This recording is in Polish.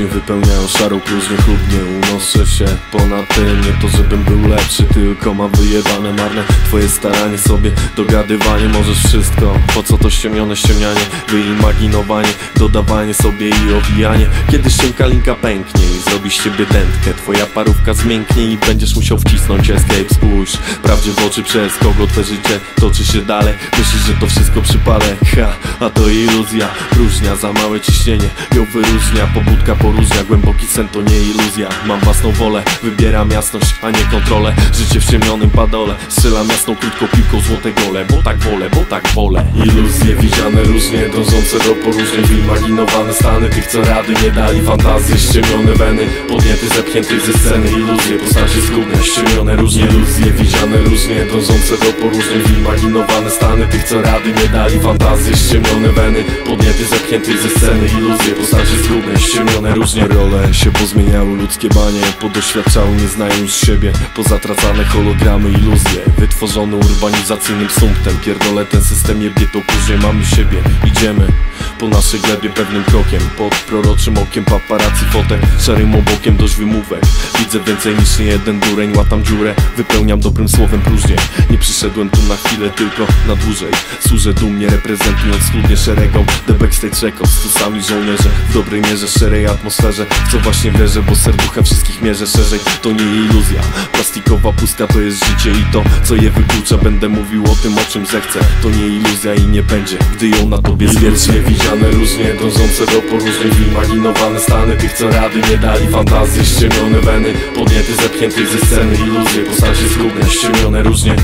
różnie wypełniają szarą próżnię Chlubnie unoszę się ponad tym. Nie to żebym był lepszy, tylko mam wyjebane marne Twoje staranie sobie, dogadywanie. Możesz wszystko Po co to ściemnione ściemnianie, wyimaginowanie Dodawanie sobie i owijanie Kiedy ściemka linka pęknie i zrobi z ciebie dętkę Twoja parówka zmięknie i będziesz musiał wcisnąć escape. Spójrz prawdzie w oczy przez kogo twoje życie toczy się dalej. Myślisz, że to wszystko przypadek, ha, a to iluzja. Różnia za małe ciśnienie, ją wyróżnia. Pobudka poróżnia, głęboki sen to nie iluzja. Mam własną wolę, wybieram jasność, a nie kontrolę. Życie w ciemnionym padole, strzelam jasną krótką piłką złote gole. Bo tak wolę, bo tak wolę. Iluzje widziane różnie, dążące do poróżnień. Wyimaginowane stany tych co rady nie dali. Fantazje, ściemnione weny, podniety zepchniętych ze sceny. Iluzje, postacie zgubne, ściemnione różnie. Iluzje widziane różnie, dążące do poróżnień. Wyimaginowane stany tych co rady nie dali. Fantazje, ściemnione weny, podniety zepchniętych ze sceny Iluzje, postacie zgubne, ściemnione różnie. Role się pozmieniały, ludzkie banie Podoświadczały, nie znają siebie. Pozatracane hologramy, iluzje Wytworzone urbanizacyjnym sumptem. Pierdolę ten system jebie, to później mamy siebie. Idziemy po naszej glebie pewnym krokiem. Pod proroczym okiem paparazzi fotek Szarym obłokiem dość wymówek. Widzę więcej niż nie jeden dureń Łatam dziurę, wypełniam dobrym słowem próżnię. Nie przyszedłem tu na chwilę, tylko na dłużej. Służę dumnie, reprezentując studnie szeregą. The Backstage Records, tu sami żołnierze. W dobrej mierze, szczerej atmosferze. Co właśnie wierzę, bo serducha wszystkich mierzę szerzej. To nie iluzja, plastikowa pustka to jest życie I to, co je wyklucza, będę mówił o tym, o czym zechcę. To nie iluzja i nie będzie, gdy ją na tobie zwierczę Widziane różnie, dążące do poróżnień Wyimaginowane stany tych, co rady nie dali Fantazje, ściemnione weny, podniety zepchniętych ze sceny Iluzje, postacie zgubne, ściemnione różnie